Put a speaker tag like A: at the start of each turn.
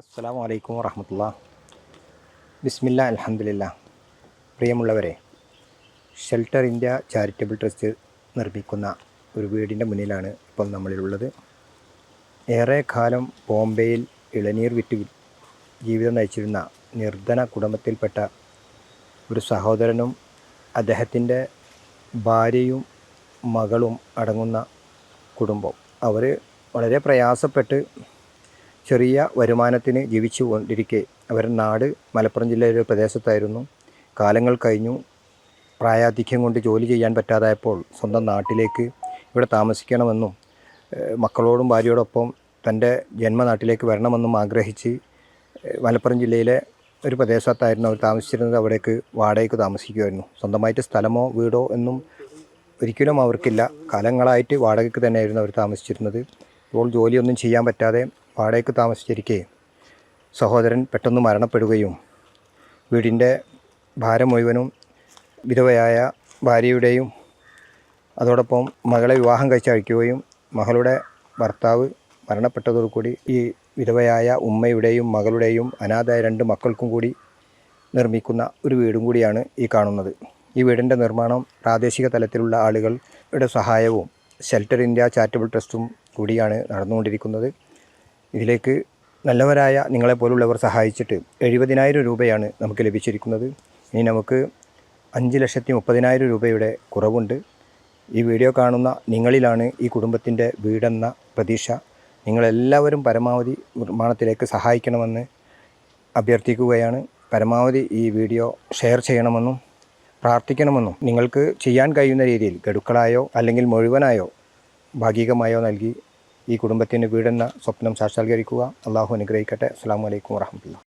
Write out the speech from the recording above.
A: അസ്സാം വലൈക്കും വറഹമത്തുള്ള. ബിസ്മില്ല അലഹമില്ല പ്രിയമുള്ളവരെ ഷെൽട്ടർ ഇന്ത്യ ചാരിറ്റബിൾ ട്രസ്റ്റ് നിർമ്മിക്കുന്ന ഒരു വീടിന്റെ മുന്നിലാണ് ഇപ്പോൾ നമ്മളിലുള്ളത്. ഏറെ കാലം ബോംബെയിൽ ഇളനീർ വിറ്റ് ജീവിതം നയിച്ചിരുന്ന നിർധന കുടുംബത്തിൽപ്പെട്ട ഒരു സഹോദരനും അദ്ദേഹത്തിന്റെ ഭാര്യയും മകളും അടങ്ങുന്ന കുടുംബം. അവർ വളരെ പ്രയാസപ്പെട്ട് ചെറിയ വരുമാനത്തിന് ജീവിച്ചു കൊണ്ടിരിക്കെ. അവരുടെ നാട് മലപ്പുറം ജില്ലയിലെ ഒരു പ്രദേശത്തായിരുന്നു. കാലങ്ങൾ കഴിഞ്ഞു. പ്രായാധിക്യം കൊണ്ട് ജോലി ചെയ്യാൻ പറ്റാതായപ്പോൾ സ്വന്തം നാട്ടിലേക്ക് ഇവിടെ താമസിക്കണമെന്നും മക്കളോടും ഭാര്യയോടൊപ്പം തന്റെ ജന്മനാട്ടിലേക്ക് വരണമെന്നും ആഗ്രഹിച്ച് മലപ്പുറം ജില്ലയിലെ ഒരു പ്രദേശത്തായിരുന്നു അവർ താമസിച്ചിരുന്നത്. അവിടേക്ക് വാടകയ്ക്ക് താമസിക്കുമായിരുന്നു. സ്വന്തമായിട്ട് സ്ഥലമോ വീടോ എന്നും ഒരിക്കലും അവർക്കില്ല. കാലങ്ങളായിട്ട് വാടകയ്ക്ക് തന്നെയായിരുന്നു അവർ താമസിച്ചിരുന്നത്. ഇപ്പോൾ ജോലിയൊന്നും ചെയ്യാൻ പറ്റാതെ വാടകയ്ക്ക് താമസിച്ചിരിക്കെ. സഹോദരൻ പെട്ടെന്ന് മരണപ്പെടുകയും വീടിന്റെ ഭാരം മുഴുവനും വിധവയായ ഭാര്യയുടെയും അതോടൊപ്പം മകളെ വിവാഹം കഴിച്ചയക്കുകയും മകളുടെ ഭർത്താവ് മരണപ്പെട്ടതോടുകൂടി ഈ വിധവയായ ഉമ്മയുടെയും മകളുടെയും അനാഥായ രണ്ട് മക്കൾക്കും കൂടി നിർമ്മിക്കുന്ന ഒരു വീടും കൂടിയാണ് ഈ കാണുന്നത്. ഈ വീടിന്റെ നിർമ്മാണം പ്രാദേശിക തലത്തിലുള്ള ആളുകളുടെ സഹായവും ഷെൽട്ടർ ഇന്ത്യ ചാരിറ്റബിൾ ട്രസ്റ്റും കൂടിയാണ് നടന്നുകൊണ്ടിരിക്കുന്നത്. ഇതിലേക്ക് നല്ലവരായ നിങ്ങളെപ്പോലുള്ളവർ സഹായിച്ചിട്ട് എഴുപതിനായിരം രൂപയാണ് നമുക്ക് ലഭിച്ചിരിക്കുന്നത്. ഇനി നമുക്ക് അഞ്ച് ലക്ഷത്തി മുപ്പതിനായിരം രൂപയുടെ കുറവുണ്ട്. ഈ വീഡിയോ കാണുന്ന നിങ്ങളിലാണ് ഈ കുടുംബത്തിന്റെ വീടെന്ന പ്രതീക്ഷ. നിങ്ങളെല്ലാവരും പരമാവധി നിർമ്മാണത്തിലേക്ക് സഹായിക്കണമെന്ന് അഭ്യർത്ഥിക്കുകയാണ്. പരമാവധി ഈ വീഡിയോ ഷെയർ ചെയ്യണമെന്നും പ്രാർത്ഥിക്കണമെന്നും നിങ്ങൾക്ക് ചെയ്യാൻ കഴിയുന്ന രീതിയിൽ ഗഡുക്കളായോ അല്ലെങ്കിൽ മുഴുവനായോ ഭാഗികമായോ നൽകി ഈ കുടുംബത്തിന് വീടെന്ന സ്വപ്നം സാക്ഷാത്കരിക്കുക. അള്ളാഹു അനുഗ്രഹിക്കട്ടെ. അസ്സാം വലൈക്കും വാഹമത്തുള്ള